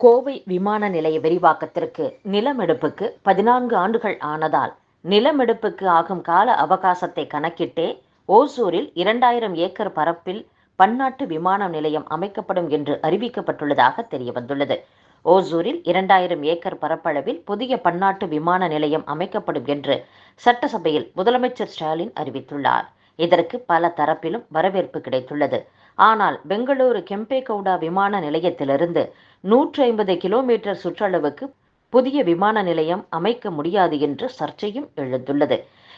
கோவை விமான நிலைய விரிவாக்கத்திற்கு நிலமெடுப்புக்கு பதினான்கு ஆண்டுகள் ஆனதால் நிலமெடுப்புக்கு ஆகும் கால அவகாசத்தை கணக்கிட்டே ஓசூரில் இரண்டாயிரம் ஏக்கர் பரப்பில் பன்னாட்டு விமான நிலையம் அமைக்கப்படும் என்று அறிவிக்கப்பட்டுள்ளதாக தெரியவந்துள்ளது. ஓசூரில் இரண்டாயிரம் ஏக்கர் பரப்பளவில் புதிய பன்னாட்டு விமான நிலையம் அமைக்கப்படும் என்று சட்டசபையில் முதலமைச்சர் ஸ்டாலின் அறிவித்துள்ளார். இதற்கு பல தரப்பிலும் வரவேற்பு கிடைத்துள்ளது. ஆனால் பெங்களூரு கெம்பேகவுடா விமான நிலையத்திலிருந்து நூற்றி ஐம்பது கிலோமீட்டர் சுற்றளவுக்கு புதிய விமான நிலையம் அமைக்க முடியாது என்று சர்ச்சையும் எழுந்துள்ளது.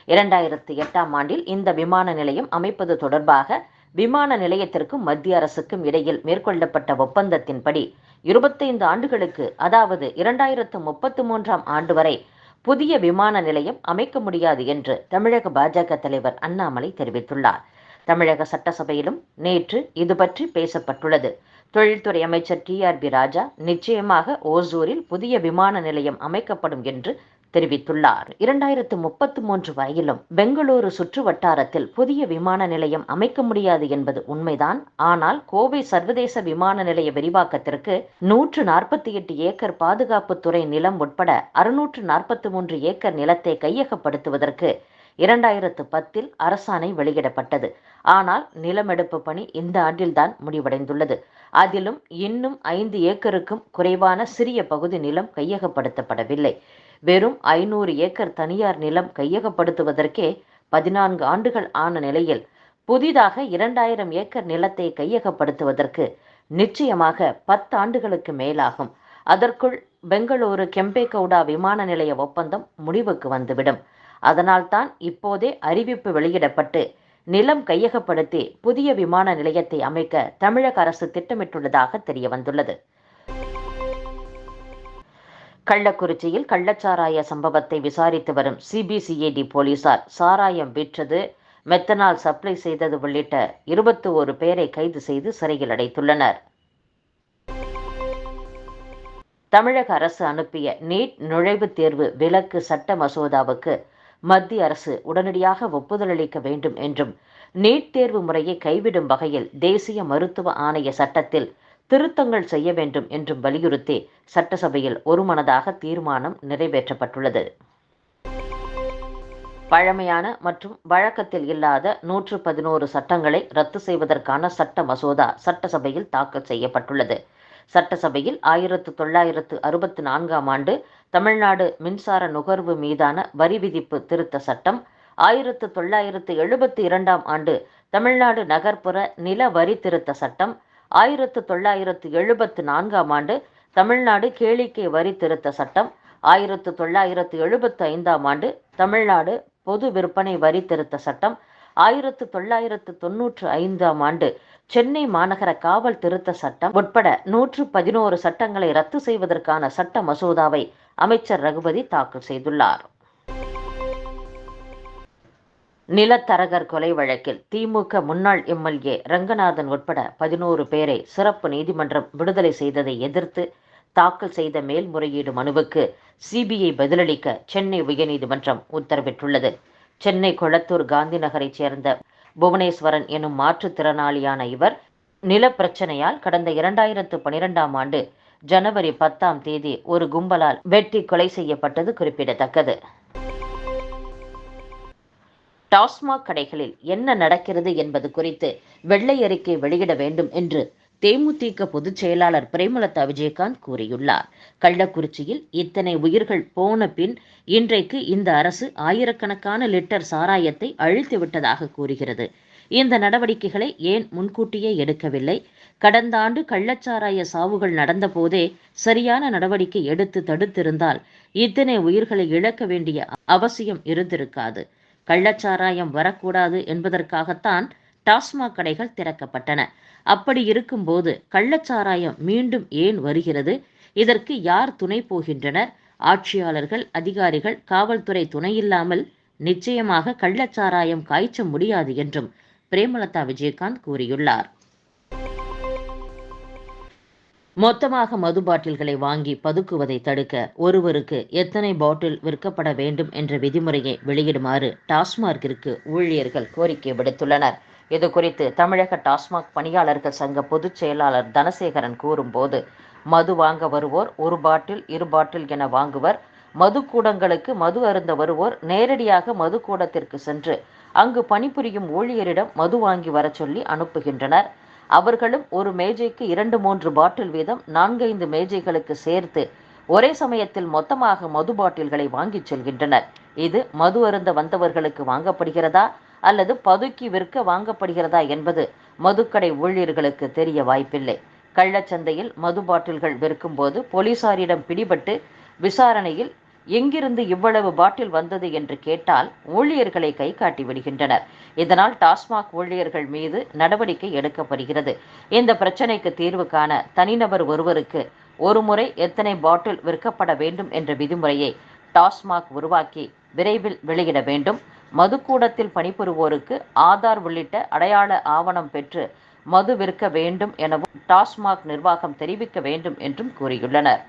இரண்டாயிரத்தி எட்டாம் ஆண்டில் இந்த விமான நிலையம் அமைப்பது தொடர்பாக விமான நிலையத்திற்கும் மத்திய அரசுக்கும் இடையில் மேற்கொள்ளப்பட்ட ஒப்பந்தத்தின்படி இருபத்தைந்து ஆண்டுகளுக்கு அதாவது இரண்டாயிரத்து முப்பத்து மூன்றாம் ஆண்டு வரை புதிய விமான நிலையம் அமைக்க முடியாது என்று தமிழக பாஜக தலைவர் அண்ணாமலை தெரிவித்துள்ளார். தமிழக சட்டசபையிலும் நேற்று இது பற்றி பேசப்பட்டுள்ளது. தொழில்துறை அமைச்சர் டி ஆர் பி ராஜா நிச்சயமாக ஓசூரில் புதிய விமான நிலையம் அமைக்கப்படும் என்று தெரிவித்துள்ளார். இரண்டாயிரத்து முப்பத்து மூன்று வரையிலும் பெங்களூரு சுற்று வட்டாரத்தில் புதிய விமான நிலையம் அமைக்க முடியாது என்பது உண்மைதான். ஆனால் கோவை சர்வதேச விமான நிலைய விரிவாக்கத்திற்கு நூற்று நாற்பத்தி எட்டு ஏக்கர் பாதுகாப்புத்துறை நிலம் உட்பட அறுநூற்று நாற்பத்தி மூன்று ஏக்கர் நிலத்தை கையகப்படுத்துவதற்கு இரண்டாயிரத்து பத்தில் அரசாணை வெளியிடப்பட்டது. ஆனால் நிலமெடுப்பு பணி இந்த ஆண்டில்தான் முடிவடைந்துள்ளது. அதிலும் இன்னும் ஐந்து ஏக்கருக்கும் குறைவான சிறிய பகுதி நிலம் கையகப்படுத்தப்படவில்லை. வெறும் ஐநூறு ஏக்கர் தனியார் நிலம் கையகப்படுத்துவதற்கே பதினான்கு ஆண்டுகள் ஆன நிலையில் புதிதாக இரண்டாயிரம் ஏக்கர் நிலத்தை கையகப்படுத்துவதற்கு நிச்சயமாக பத்து ஆண்டுகளுக்கு மேலாகும். அதற்குள் பெங்களூரு கெம்பேகவுடா விமான நிலைய ஒப்பந்தம் முடிவுக்கு வந்துவிடும். அதனால்தான் இப்போதே அறிவிப்பு வெளியிடப்பட்டு நிலம் கையகப்படுத்தி புதிய விமான நிலையத்தை அமைக்க தமிழக அரசு திட்டமிட்டுள்ளதாக தெரிய வந்துள்ளது கள்ளக்குறிச்சியில் கள்ளச்சாராய சம்பவத்தை விசாரித்து வரும் சிபிசிஐடி போலீசார் சாராயம் விற்றது மெத்தனால் சப்ளை செய்தது உள்ளிட்ட இருபத்தி ஒரு பேரை கைது செய்து சிறையில் அடைத்துள்ளனர். தமிழக அரசு அனுப்பிய நீட் நுழைவுத் தேர்வு விலக்கு சட்ட மசோதாவுக்கு மத்திய அரசு உடனடியாக ஒப்புதல் அளிக்க வேண்டும் என்றும் நீட் தேர்வு முறையை கைவிடும் வகையில் தேசிய மருத்துவ ஆணைய சட்டத்தில் திருத்தங்கள் செய்ய வேண்டும் என்றும் வலியுறுத்தி சட்டசபையில் ஒருமனதாக தீர்மானம் நிறைவேற்றப்பட்டுள்ளது. பழமையான மற்றும் வழக்கத்தில் இல்லாத நூற்று பதினோரு சட்டங்களை ரத்து செய்வதற்கான சட்ட மசோதா சட்டசபையில் தாக்கல் செய்யப்பட்டுள்ளது. சட்டசபையில் ஆயிரத்து தொள்ளாயிரத்து அறுபத்தி நான்காம் ஆண்டு தமிழ்நாடு மின்சார நுகர்வு மீதான வரி விதிப்பு திருத்த சட்டம் ஆயிரத்து தொள்ளாயிரத்து எழுபத்தி இரண்டாம் ஆண்டு தமிழ்நாடு நகர்ப்புற நில வரி திருத்த சட்டம் ஆயிரத்து தொள்ளாயிரத்து எழுபத்து நான்காம் ஆண்டு தமிழ்நாடு கேளிக்கை வரி திருத்த சட்டம். ஆயிரத்து தொள்ளாயிரத்து எழுபத்து ஐந்தாம் ஆண்டு தமிழ்நாடு பொது விற்பனை வரி திருத்த சட்டம். ஆயிரத்து தொள்ளாயிரத்து தொன்னூற்று ஐந்தாம் ஆண்டு சென்னை மாநகர காவல் திருத்த சட்டம். உட்பட நூற்று பதினோரு சட்டங்களை ரத்து செய்வதற்கான சட்ட மசோதாவை அமைச்சர் ரகுபதி தாக்கல் செய்துள்ளார். நிலத்தரகர் கொலை வழக்கில் திமுக முன்னாள் எம்எல்ஏ ரங்கநாதன் உட்பட பதினோரு பேரை சிறப்பு நீதிமன்றம் விடுதலை செய்ததை எதிர்த்து தாக்கல் செய்த மேல்முறையீடு மனுவுக்கு சிபிஐ பதிலளிக்க சென்னை உயர்நீதிமன்றம் உத்தரவிட்டுள்ளது. சென்னை கொளத்தூர் காந்தி நகரைச் சேர்ந்த புவனேஸ்வரன் எனும் மாற்றுத்திறனாளியான இவர் நிலப்பிரச்சனையால் கடந்த இரண்டாயிரத்து பனிரெண்டாம் ஆண்டு ஜனவரி பத்தாம் தேதி ஒரு கும்பலால் வெட்டி கொலை செய்யப்பட்டது குறிப்பிடத்தக்கது. டாஸ்மாக் கடைகளில் என்ன நடக்கிறது என்பது குறித்து வெள்ளை அறிக்கை வெளியிட வேண்டும் என்று தேமுதிக பொதுச் செயலாளர் பிரேமலதா விஜயகாந்த் கூறியுள்ளார். கள்ளக்குறிச்சியில் இத்தனை உயிர்கள் போன பின் இன்றைக்கு இந்த அரசு ஆயிரக்கணக்கான லிட்டர் சாராயத்தை அழித்து விட்டதாக கூறுகிறது. இந்த நடவடிக்கைகளை ஏன் முன்கூட்டியே எடுக்கவில்லை? கடந்த ஆண்டு கள்ளச்சாராய சாவுகள் நடந்தபோதே சரியான நடவடிக்கை எடுத்து தடுத்திருந்தால் இத்தனை உயிர்களை இழக்க வேண்டிய அவசியம் இருந்திருக்காது. கள்ளச்சாராயம் வரக்கூடாது என்பதற்காகத்தான் டாஸ்மாக் கடைகள் திறக்கப்பட்டன. அப்படி இருக்கும்போது கள்ளச்சாராயம் மீண்டும் ஏன் வருகிறது? இதற்கு யார் துணை போகின்றனர்? ஆட்சியாளர்கள் அதிகாரிகள் காவல்துறை துணையில்லாமல் நிச்சயமாக கள்ளச்சாராயம் காய்ச்ச முடியாது என்றும் பிரேமலதா விஜயகாந்த் கூறியுள்ளார். மொத்தமாக மது பாட்டில்களை வாங்கி பதுக்குவதை தடுக்க ஒருவருக்கு எத்தனை பாட்டில் விற்கப்பட வேண்டும் என்ற விதிமுறையை வெளியிடுமாறு டாஸ்மார்க்கிற்கு ஊழியர்கள் கோரிக்கை விடுத்துள்ளனர். இது குறித்து தமிழக டாஸ்மாக் பணியாளர்கள் சங்க பொதுச் செயலாளர் தனசேகரன் கூறும்போது மது வாங்க வருவோர் ஒரு பாட்டில் இரு பாட்டில் என வாங்குவர். மதுக்கூடங்களுக்கு மது அருந்த வருவோர் நேரடியாக மதுக்கூடத்திற்கு சென்று அங்கு பணிபுரியும் ஊழியரிடம் மது வாங்கி வரச் சொல்லி அனுப்புகின்றனர். அவர்களும் ஒரு மேஜைக்கு இரண்டு மூன்று பாட்டில் வீதம் நான்கைந்து மேஜைகளுக்கு சேர்த்து ஒரே சமயத்தில் மொத்தமாக மது பாட்டில்களை வாங்கிச் செல்கின்றனர். இது மது அருந்த வந்தவர்களுக்கு வாங்கப்படுகிறதா அல்லது பதுக்கி விற்க வாங்கப்படுகிறதா என்பது மதுக்கடை ஊழியர்களுக்கு தெரிய வாய்ப்பில்லை. கள்ளச்சந்தையில் மது பாட்டில்கள் விற்கும்போது போலீசாரிடம் பிடிபட்டு விசாரணையில் எங்கிருந்து இவ்வளவு பாட்டில் வந்தது என்று கேட்டால் ஊழியர்களை கை காட்டி விடுகின்றனர். இதனால் டாஸ்மாக் ஊழியர்கள் மீது நடவடிக்கை எடுக்கப்படுகிறது. இந்த பிரச்சனைக்கு தீர்வு காண தனிநபர் ஒருவருக்கு ஒருமுறை எத்தனை பாட்டில் விற்கப்பட வேண்டும் என்ற விதிமுறையை டாஸ்மாக் உருவாக்கி விரைவில் வெளியிட வேண்டும். மதுக்கூடத்தில் பணிபுரிவோருக்கு ஆதார் உள்ளிட்ட அடையாள ஆவணம் பெற்று மது விற்க வேண்டும் எனவும் டாஸ்மாக் நிர்வாகம் தெரிவிக்க வேண்டும் என்றும் கூறியுள்ளனர்.